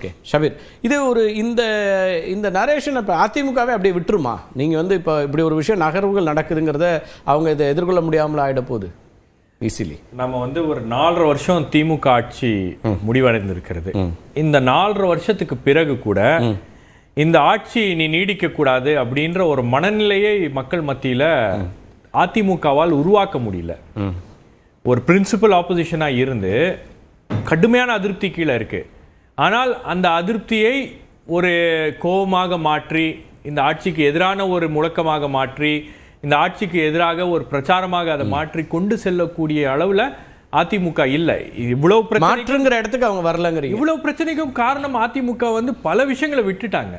Okay Shabir. இது ஒரு இந்த இந்த நரேஷன் இப்போ அதிமுகவே அப்படியே விட்டுருமா? நீங்கள் வந்து இப்போ இப்படி ஒரு விஷயம் நகர்வுகள் நடக்குதுங்கிறத அவங்க இதை எதிர்கொள்ள முடியாமல் ஆகிட போகுது? ஈஸிலி நம்ம வந்து ஒரு நாலரை வருஷம் திமுக ஆட்சி முடிவடைந்திருக்கிறது. இந்த நாலரை வருஷத்துக்கு பிறகு கூட இந்த ஆட்சி நீ நீடிக்க கூடாது அப்படின்ற ஒரு மனநிலையை மக்கள் மத்தியில அதிமுகவால் உருவாக்க முடியல. ஒரு பிரின்சிபல் ஆப்போசிஷனா இருந்து கடுமையான அதிருப்தி கீழே இருக்கு. ஆனால் அந்த அதிருப்தியை ஒரு கோபமாக மாற்றி இந்த ஆட்சிக்கு எதிரான ஒரு முழக்கமாக மாற்றி இந்த ஆட்சிக்கு எதிராக ஒரு பிரச்சாரமாக அதை மாற்றி கொண்டு செல்லக்கூடிய அளவுல அதிமுக இல்லை. இவ்வளவு மாற்றுங்கிற இடத்துக்கு அவங்க வரலங்கிறீங்க. இவ்வளவு பிரச்சனைக்கும் காரணம் அதிமுக வந்து பல விஷயங்களை விட்டுட்டாங்க.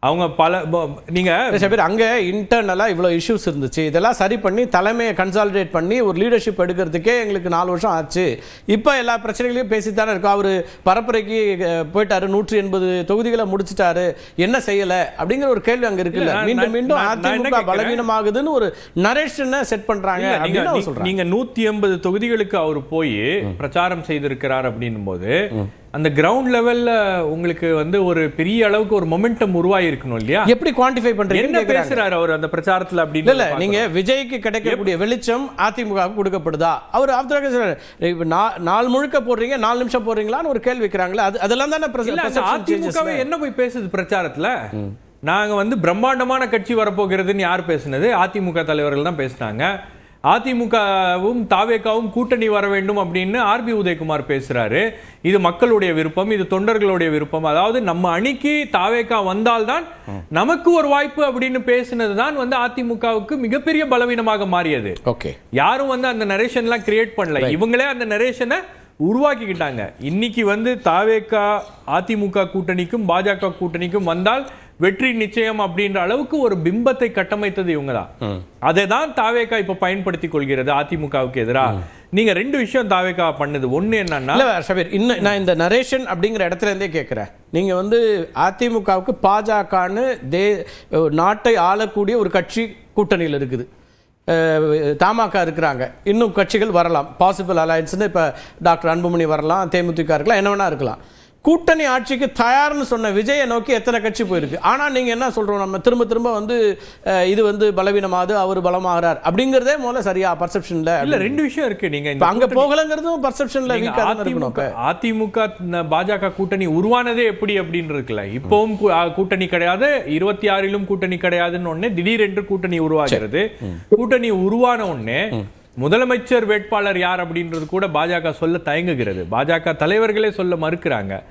அவங்க பல நீங்க ஷபீர் அங்கே இன்டர்னலாக இவ்வளோ இஷ்யூஸ் இருந்துச்சு. இதெல்லாம் சரி பண்ணி தலைமையை கன்சாலிடேட் பண்ணி ஒரு லீடர்ஷிப் எடுக்கிறதுக்கே எங்களுக்கு நாலு வருஷம் ஆச்சு. இப்போ எல்லா பிரச்சனைகளையும் பேசித்தானே இருக்கோம். அவர் பரப்புரைக்கு போயிட்டாரு. நூற்றி எண்பது தொகுதிகளை முடிச்சிட்டாரு. என்ன செய்யல? அப்படிங்கிற ஒரு கேள்வி அங்க இருக்குல்ல. மீண்டும் மீண்டும் அதிமுக? பலவீனமாகுதுன்னு ஒரு நரேஷனை செட் பண்றாங்க அப்படின்னு அவர் நீ- சொல்றாங்க நீங்க நூத்தி எண்பது தொகுதிகளுக்கு அவர் போய் பிரச்சாரம் செய்திருக்கிறார் அப்படின்னும் போது அந்த கிரவுண்ட் லெவல்ல உங்களுக்கு வந்து ஒரு பெரிய அளவுக்கு ஒரு மொமெண்டம் உருவாகி இருக்கணும் இல்லையா? எப்படி குவான்டிஃபை என்ன பண்றீங்க பேசுறாரு அவர் அந்த பிரச்சாரத்துல அப்படின்னு இல்ல நீங்க விஜய்க்கு கிடைக்கக்கூடிய வெளிச்சம் அதிமுக கொடுக்கப்படுதா? அவர் ஆஃப்டர் நாள் முழுக்க போடுறீங்க நாலு நிமிஷம் போடுறீங்களான்னு ஒரு கேள்வி வைக்கிறாங்களே அது அதெல்லாம் தானே அதிமுகவே என்ன போய் பேசுது பிரச்சாரத்துல? நாங்க வந்து பிரம்மாண்டமான கட்சி வரப்போகிறதுன்னு யார் பேசுனது? அதிமுக தலைவர்கள் தான் பேசினாங்க. அதிமுகவும் தாவேக்காவும் கூட்டணி வர வேண்டும் அப்படின்னு ஆர்பி உதயகுமார் பேசுறாரு. இது மக்களுடைய விருப்பம் இது தொண்டர்களுடைய விருப்பம். அதாவது நம்ம அணிக்கு தாவேக்கா வந்தால்தான் நமக்கு ஒரு வாய்ப்பு அப்படின்னு பேசினது தான் வந்து அதிமுகவுக்கு மிகப்பெரிய பலவீனமாக மாறியது. ஓகே. யாரும் வந்து அந்த நரேஷன்லாம் கிரியேட் பண்ணல. இவங்களே அந்த நரேஷனை உருவாக்கிக்கிட்டாங்க. இன்னைக்கு வந்து தாவேக்கா அதிமுக கூட்டணிக்கும் பாஜக கூட்டணிக்கும் வந்தால் வெற்றி நிச்சயம் அப்படின்ற அளவுக்கு ஒரு பிம்பத்தை கட்டமைத்தது இவங்க தான் அதை தான் தாவேக்கா இப்ப பயன்படுத்தி கொள்கிறது அதிமுகவுக்கு எதிரா நீங்க ரெண்டு விஷயம் தாவேக்கா பண்ணுது. ஒண்ணு என்னன்னா ஷபீர் இன்னும் நான் இந்த நரேஷன் அப்படிங்கிற இடத்துல இருந்தே கேட்கிறேன் நீங்க வந்து அதிமுகவுக்கு பாஜகன்னு தே நாட்டை ஆளக்கூடிய ஒரு கட்சி கூட்டணியில் இருக்குது. தமாக இருக்கிறாங்க. இன்னும் கட்சிகள் வரலாம். பாசிபிள் அலையன்ஸ்னு இப்போ டாக்டர் அன்புமணி வரலாம் தேமுதிக இருக்கலாம் என்ன வேணா இருக்கலாம். கூட்டணி ஆட்சிக்கு தயார்னு சொன்ன விஜயை நோக்கி எத்தனை கட்சி போயிருக்கு? ஆனா நீங்க என்ன சொல்றோம்? நம்ம திரும்ப திரும்ப வந்து இது வந்து பலவீனமாகுது அவர் பலமாகிறார். அப்படிங்கிறதே முதல்ல சரியா பர்செப்ஷன்ல இல்ல ரெண்டு விஷயம் இருக்கு. நீங்க இப்ப இந்த அங்க போகலங்கிறதும் பர்செப்ஷன்ல அதிமுக அதிமுக பாஜக கூட்டணி உருவானதே எப்படி அப்படின்னு இருக்குல்ல? இப்பவும் கூட்டணி கிடையாது. இருபத்தி ஆறிலும் கூட்டணி கிடையாதுன்னு உடனே திடீரென்று கூட்டணி உருவாகிறது. கூட்டணி உருவான உடனே முதலமைச்சர் வேட்பாளர் யார் அப்படின்றது கூட பாஜக சொல்ல தயங்குகிறது. பாஜக தலைவர்களே சொல்ல மறுக்கிறாங்க.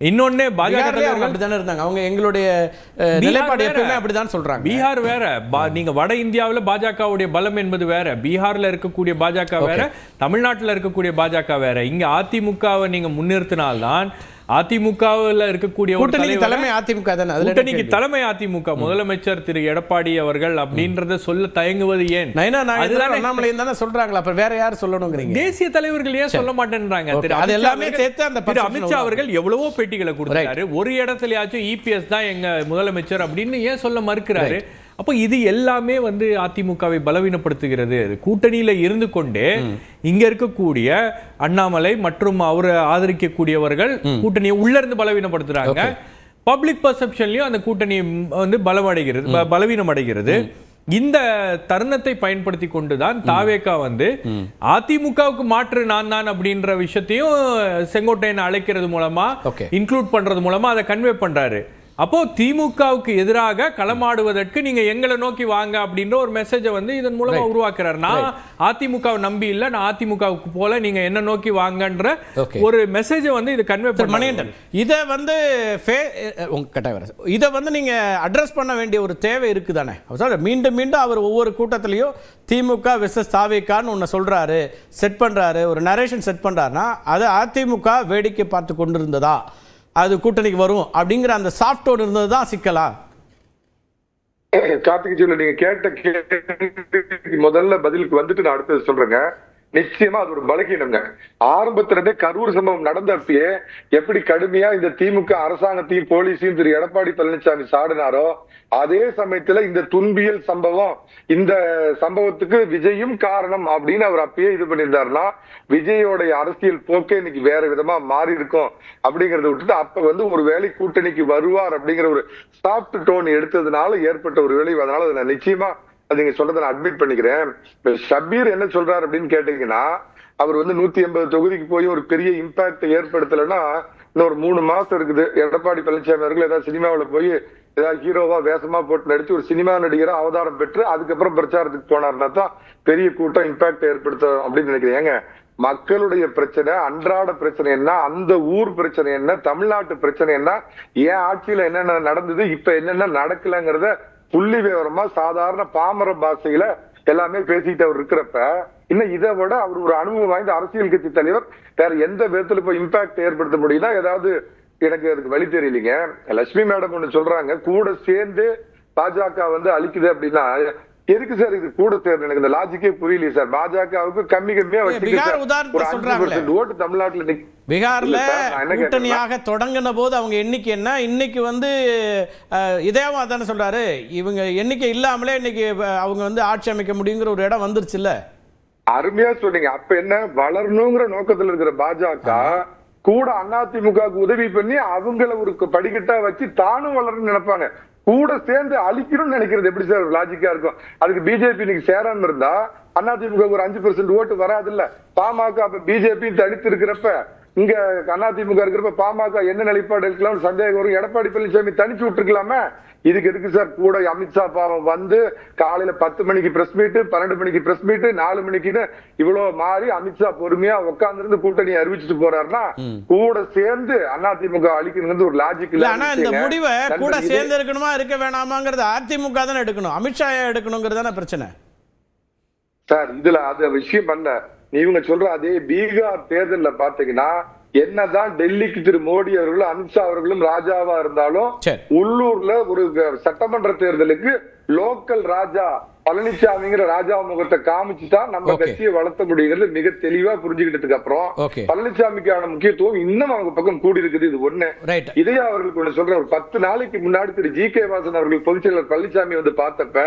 இன்னொன்னே பாஜக தலைவர்கள் அப்படித்தானே இருந்தாங்க. அவங்க எங்களுடைய நிலைப்பாடு. எப்பவுமே அப்படிதான் சொல்றாங்க. பீகார் வேற. நீங்க வட இந்தியாவுல பாஜகவுடைய பலம் என்பது வேற. பீகார்ல இருக்கக்கூடிய பாஜக வேற. தமிழ்நாட்டுல இருக்கக்கூடிய பாஜக வேற. இங்க அதிமுகவை நீங்க முன்னிறுத்தினால்தான் அதிமுகவுல இருக்கக்கூடிய தலைவரை- தலைமை அதிமுக தானே? கூட்டணிக்கு? தலைமை அதிமுக முதலமைச்சர் திரு எடப்பாடி அவர்கள் அப்படின்றத சொல்ல தயங்குவது ஏன்? நயனா அதுதானே அண்ணாமலையும் தானே சொல்றாங்களா? அப்ப வேற யார் சொல்லணுங்கிறீங்க? தேசிய தலைவர்கள் ஏன் சொல்ல மாட்டேன்றாங்க? அது எல்லாமே சேர்த்து அந்த திரு அமித்ஷா. அவர்கள் எவ்வளவோ பேட்டிகளை கொடுத்தாரு. ஒரு இடத்துலயாச்சும் இபிஎஸ் தான் எங்க முதலமைச்சர் அப்படின்னு ஏன் சொல்ல மறுக்கிறாரு? அப்போ இது எல்லாமே வந்து அதிமுகவை பலவீனப்படுத்துகிறது. கூட்டணியில இருந்து கொண்டே இங்க இருக்கக்கூடிய அண்ணாமலை மற்றும் அவரை ஆதரிக்கக்கூடியவர்கள் கூட்டணியை உள்ள இருந்து பலவீனப்படுத்துறாங்க. பப்ளிக் பர்செப்ஷன்லயும் அந்த கூட்டணி வந்து பலமடைகிறது பலவீனம் அடைகிறது இந்த தருணத்தை பயன்படுத்தி கொண்டுதான் தாவேகா வந்து அதிமுகவுக்கு மாற்று நான் தான் அப்படின்ற விஷயத்தையும் செங்கோட்டையன் அழைக்கிறது மூலமா. இன்க்ளூட் பண்றது மூலமா அதை கன்வே பண்றாரு. அப்போ திமுகவுக்கு எதிராக களமாடுவதற்கு நீங்க எங்களை நோக்கி வாங்க அப்படின்ற ஒரு மெசேஜை வந்து இதன் மூலமா உருவாக்குறாரு. நான் அதிமுகவை நம்பி இல்ல நான் அதிமுகவுக்கு போல நீங்க என்ன நோக்கி வாங்கன்ற. ஒரு மெசேஜை வந்து இது கன்வே மணிகண்டன் இதை வந்து இதை வந்து நீங்க அட்ரஸ் பண்ண வேண்டிய ஒரு தேவை இருக்குதானே? மீண்டும் மீண்டும் அவர் ஒவ்வொரு கூட்டத்திலையும் திமுக விசஸ் தாவேக்கான்னு ஒன்று சொல்றாரு செட் பண்றாரு ஒரு நரேஷன் செட் பண்றாருன்னா அது அதிமுக வேடிக்கை பார்த்து கொண்டிருந்ததா? அது கூட்டணிக்கு வரும் அப்படிங்கிற அந்த சாஃப்ட் இருந்தது தான் சிக்கலா? கார்த்திக் ஜூல நீங்க கேட்ட கேள்விக்கு முதல்ல பதிலுக்கு வந்துட்டு நான் அடுத்தது சொல்றேங்க. நிச்சயமா அது ஒரு பலகீனங்க. ஆரம்பத்துல இருந்தே கரூர் சம்பவம் நடந்தப்பயே எப்படி கடுமையா இந்த திமுக அரசாங்கத்தையும் போலீஸையும் திரு எடப்பாடி பழனிசாமி சாடினாரோ அதே சமயத்துல இந்த துன்பியல் சம்பவம் இந்த சம்பவத்துக்கு விஜயும் காரணம் அப்படின்னு அவர் அப்பயே இது பண்ணியிருந்தாருன்னா விஜயோடைய அரசியல் போக்கே இன்னைக்கு வேற விதமா மாறி இருக்கும் அப்படிங்கறத விட்டுட்டு அப்ப வந்து ஒரு வேலை கூட்டணிக்கு வருவார் அப்படிங்கிற ஒரு சாஃப்ட் டோன் எடுத்ததுனால ஏற்பட்ட ஒரு விளைவு. அதனால அதை நான் நிச்சயமா அது நீங்க சொல்றதை நான் அட்மிட் பண்ணிக்கிறேன். இப்ப ஷபீர் என்ன சொல்றாரு அப்படின்னு கேட்டீங்கன்னா அவர் வந்து நூத்தி எண்பது தொகுதிக்கு போய் ஒரு பெரிய இம்பாக்ட் ஏற்படுத்தலைன்னா இன்னும் ஒரு மூணு மாசம் இருக்குது. எடப்பாடி பழனிசாமி அவர்கள் ஏதாவது சினிமாவுல போய் ஏதாவது ஹீரோவா வேஷமா போட்டு நடிச்சு ஒரு சினிமா நடிகரா அவதாரம் பெற்று அதுக்கப்புறம் பிரச்சாரத்துக்கு போனாருன்னா தான் பெரிய கூட்டம் இம்பாக்ட் ஏற்படுத்தும் அப்படின்னு நினைக்கிறேன். ஏங்க மக்களுடைய பிரச்சனை அன்றாட பிரச்சனை என்ன அந்த ஊர் பிரச்சனை என்ன தமிழ்நாட்டு பிரச்சனை என்ன ஏன் ஆட்சியில என்னென்ன நடந்தது இப்ப என்னென்ன நடக்கலங்கிறத புள்ளி விவரமா சாதாரண பாமர பாஷையில எல்லாமே பேசிட்டு அவர் இருக்கிறப்ப இன்னும் இதை விட அவர் ஒரு அனுபவம் வாய்ந்த அரசியல் கட்சி தலைவர் வேற எந்த விதத்துல இப்ப இம்பாக்ட் ஏற்படுத்த முடியும்னா ஏதாவது எனக்கு அதுக்கு வழி தெரியலீங்க. லட்சுமி மேடம் ஒண்ணு சொல்றாங்க கூட சேர்ந்து பாஜக வந்து அழிக்குது அப்படின்னா எதுக்கு சார் இது கூட சேர்ந்து எனக்கு இந்த லாஜிக்கே புரியலையே சார். பாஜகவுக்கு கம்மி கம்மியா சார். percent ஓட்டு தமிழ்நாட்டுல பீகார்ல இல்ல சார், கூட்டணியாக தொடங்கின போது அவங்க எண்ணிக்கை என்ன? இன்னைக்கு வந்து இதேவா தானே சொல்றாரு. இவங்க எண்ணிக்கை இல்லாமலே இன்னைக்கு அவங்க வந்து ஆட்சி அமைக்க முடியுங்கிற ஒரு இடம் வந்துருச்சுல்ல. அருமையா சொன்னீங்க. அப்ப என்ன? வளரணுங்கிற நோக்கத்துல இருக்கிற பாஜக கூட அதிமுகவுக்கு உதவி பண்ணி அவங்கள ஒரு படிக்கட்டா வச்சு தானும் வளரணும்னு நினைப்பாங்க. கூட சேர்ந்து அழிக்கணும்னு நினைக்கிறது எப்படி சார் லாஜிக்கா இருக்கும்? அதுக்கு பிஜேபி இன்னைக்கு சேராம இருந்தா அதிமுக ஒரு அஞ்சு பெர்சென்ட் ஓட்டு வராதுல்ல. பாமக அப்ப பிஜேபி தடுத்து இருக்கிறப்ப இங்க அதிமுக இருக்கிறப்ப பாமக என்ன நிலைப்பாடு எடுக்கலாம்னு சந்தேகம் வரும். எடப்பாடி பழனிசாமி தனிச்சு விட்டுருக்கலாமே? இதுக்கு எதுக்கு சார் கூட அமித்ஷா பாவம் வந்து காலையில பத்து மணிக்கு பிரஸ் மீட் பன்னெண்டு மணிக்கு பிரஸ் மீட் நாலு மணிக்குன்னு இவ்வளவு மாறி அமித்ஷா பொறுமையா உட்கார்ந்து கூட்டணி அறிவிச்சிட்டு போறாருன்னா கூட சேர்ந்து அதிமுக அழிக்கணுங்கிறது ஒரு லாஜிக் இல்ல ஆனா இந்த முடிவை கூட சேர்ந்து இருக்கணுமா இருக்க வேணாமாங்கிறது அதிமுக தானே எடுக்கணும். அமித்ஷா எடுக்கணுங்கிறது தானே பிரச்சனை. சார் இதுல அது விஷயம் பண்ண இவங்க சொல்ற அதே பீகார் தேர்தல்ல பாத்தீங்கன்னா என்னதான் டெல்லிக்கு திரு மோடி அவர்களும் அமித்ஷா அவர்களும் ராஜாவா இருந்தாலும். உள்ளூர்ல ஒரு சட்டமன்ற தேர்தலுக்கு லோக்கல் ராஜா பழனிசாமிங்கிற ராஜா முகத்தை காமிச்சுட்டா நம்ம. கட்சியை வளர்த்த முடியுங்கிறது மிக தெளிவா புரிஞ்சுக்கிட்டதுக்கு அப்புறம். பழனிசாமிக்கான முக்கியத்துவம் இன்னும் அவங்க பக்கம் கூடி இருக்குது இது ஒண்ணு இதையே அவர்களுக்கு ஒண்ணு சொல்றேன் ஒரு பத்து நாளைக்கு முன்னாடி திரு ஜி கே வாசன் அவர்கள் பொதுச் செயலர் பழனிசாமி வந்து பார்த்தப்ப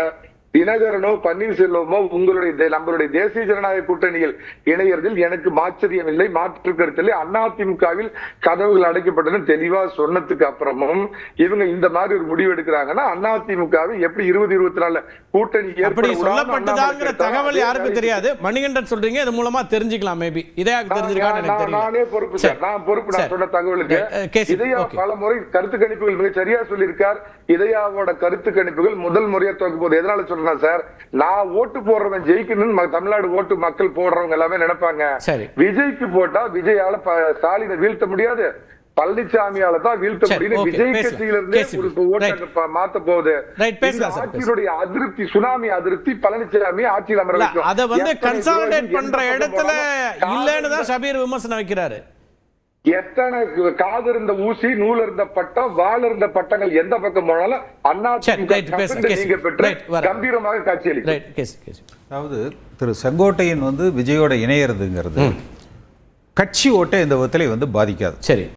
தினகரனோ பன்னீர்செல்வமோ உங்களுடைய நம்மளுடைய தேசிய ஜனநாயக கூட்டணியில் இணையறதில் எனக்கு மாச்சரியம் இல்லை மாற்று கருத்தில் அதிமுகவில் கதவுகள் அடைக்கப்பட்டன தெளிவா சொன்னதுக்கு அப்புறமும் இவங்க இந்த மாதிரி ஒரு முடிவு எடுக்கிறாங்கன்னா அதிமுகவை எப்படி இருபது இருபத்தி நாலுல கூட்டணி விடாம சொல்லப்பட்டதாங்கிற தகவல் யாருக்கும் தெரியாது. மணிகண்டன் சொல்றீங்க இது மூலமா தெரிஞ்சுக்கலாம் மேபி இதே நான் பொறுப்பு சரி. நான் பொறுப்பு நான். சொன்ன தகவலுக்கு. இதையா. பல முறை கருத்து கணிப்புகள் மிக சரியா சொல்லியிருக்கார். இதையாவோட கருத்து கணிப்புகள் முதல் முறையா போகுது எதனால சொல்றேன் சார். நான் ஓட்டு போடுறவன் ஜெயிக்கணும்னு தமிழ்நாடு ஓட்டு மக்கள் போடுறவங்க எல்லாமே நினைப்பாங்க. விஜய்க்கு போட்டா விஜயால ஸ்டாலினை வீழ்த்த முடியாது. பழனிசாமியால தான் வீழ்த்த முடியும் விஜய். கட்சியில இருந்தே மாத்த போகுது. ஆட்சியினுடைய அதிருப்தி சுனாமி அதிருப்தி பழனிசாமி ஆட்சியில் அமர. அத வந்து கன்சாலிடேட் பண்ற இடத்துல இல்லைன்னு தான் ஷபீர் விமர்சனம் வைக்கிறாரு. எத்தனை காது இருந்த ஊசி நூல் இருந்த பட்டம் வாள் இருந்த பட்டங்கள் எந்த பக்கம் போனாலும் அண்ணா. நீங்க பெற்று. கம்பீரமாக காட்சியளிக்கும் ரைட் கேஸ் கேஸ் அதாவது திரு செங்கோட்டையன் வந்து விஜயோட இணையறதுங்கிறது கட்சி ஓட்டை இந்த விதத்திலே வந்து பாதிக்காது சரி